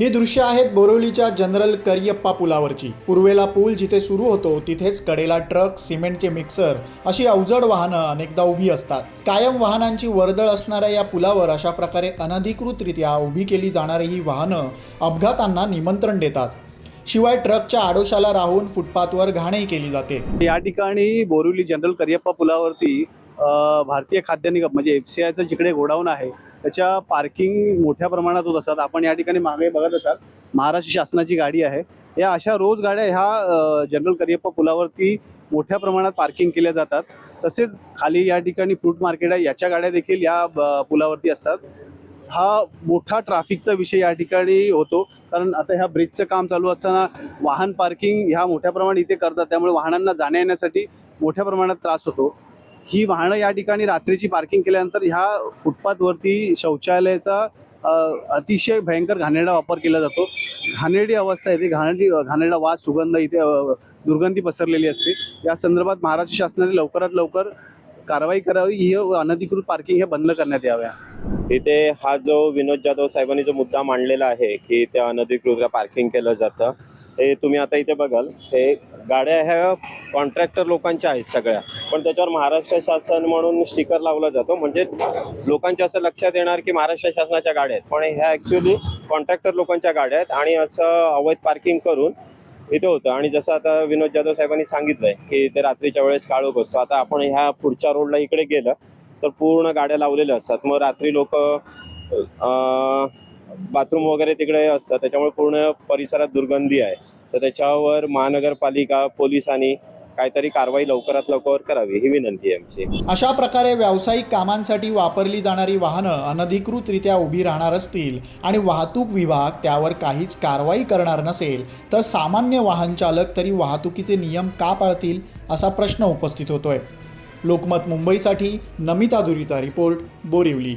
ही दृश्य आहेत बोरिवलीच्या जनरल करियप्पा पुलावरची. पूर्वेला पूल जिथे सुरू होतो तिथेच कडेला ट्रक सिमेंटचे मिक्सर अशी अवजड वाहनं अनेकदा उभी असतात. कायम वाहनांची वर्दळ असणाऱ्या या पुलावर अशा प्रकारे अनधिकृतरित्या उभी केली जाणारी ही वाहनं अपघातांना निमंत्रण देतात. शिवाय ट्रकच्या आडोशाला राहून फुटपाथवर घाणही केली जाते. या ठिकाणी बोरिवली जनरल करियप्पा पुलावरती भारतीय खाद्य निगम म्हणजे एफ सी आयचं जिकडे गोडाऊन आहे त्याच्या पार्किंग मोठ्या प्रमाणात होत असतात. आपण या ठिकाणी मागे बघत असाल महाराष्ट्र शासनाची गाडी आहे. या अशा रोज गाड्या ह्या जनरल करियप्पा पुलावरती मोठ्या प्रमाणात पार्किंग केल्या जातात. तसेच खाली या ठिकाणी फ्रूट मार्केट आहे याच्या गाड्या देखील या ब- पुलावरती असतात. हा मोठा ट्रॅफिकचा विषय या ठिकाणी होतो. कारण आता ह्या ब्रिजचं काम चालू असताना वाहन पार्किंग ह्या मोठ्या प्रमाणात इथे करतात. त्यामुळे वाहनांना जाण्या येण्यासाठी मोठ्या प्रमाणात त्रास होतो. ही वाहनं या ठिकाणी रात्रीची पार्किंग केल्यानंतर ह्या फुटपाथवरती शौचालयाचा अतिशय भयंकर घाणेरडा वापर केला जातो. घाणेरडी अवस्था येते घाणेरडी घाणेरडा वास सुगंध इथे दुर्गंधी पसरलेली असते. या संदर्भात महाराष्ट्र शासनाने लवकरात लवकर कारवाई करावी. ही अनधिकृत पार्किंग हे बंद करण्यात याव्या. इथे हा जो विनोद जाधव साहेबांनी जो मुद्दा मांडलेला आहे की त्या अनधिकृत पार्किंग केलं जातं हे तुम्ही आता इथे बघाल. हे गाड्या ह्या कॉन्ट्रॅक्टर लोकांच्या आहेत सगळ्या. पण त्याच्यावर महाराष्ट्र शासन म्हणून स्टिकर लावला जातो. म्हणजे लोकांच्या असं लक्षात येणार की महाराष्ट्र शासनाच्या गाड्या आहेत. पण ह्या ॲक्च्युली कॉन्ट्रॅक्टर लोकांच्या गाड्या आहेत आणि असं अवैध पार्किंग करून इथं होतं. आणि जसं आता विनोद जाधव साहेबांनी सांगितलंय की ते रात्रीच्या वेळेस काळोख असतो आता आपण ह्या पुढच्या रोडला इकडे गेलं तर पूर्ण गाड्या लावलेल्या असतात. मग रात्री लोक बाथरूम वगैरे तिकडे असतात. त्याच्यामुळे पूर्ण परिसरात दुर्गंधी आहे. तर त्याच्यावर महानगरपालिका पोलिसांनी काहीतरी कारवाई लवकरात लवकर करावी ही विनंती आहे आमची. अशा प्रकारे व्यावसायिक कामांसाठी वापरली जाणारी वाहनं अनधिकृतरित्या उभी राहणार असतील आणि वाहतूक विभाग त्यावर काहीच कारवाई करणार नसेल तर सामान्य वाहन चालक तरी वाहतुकीचे नियम का पाळतील असा प्रश्न उपस्थित होतोय. लोकमत मुंबईसाठी नमिता धुरीचा रिपोर्ट बोरिवली.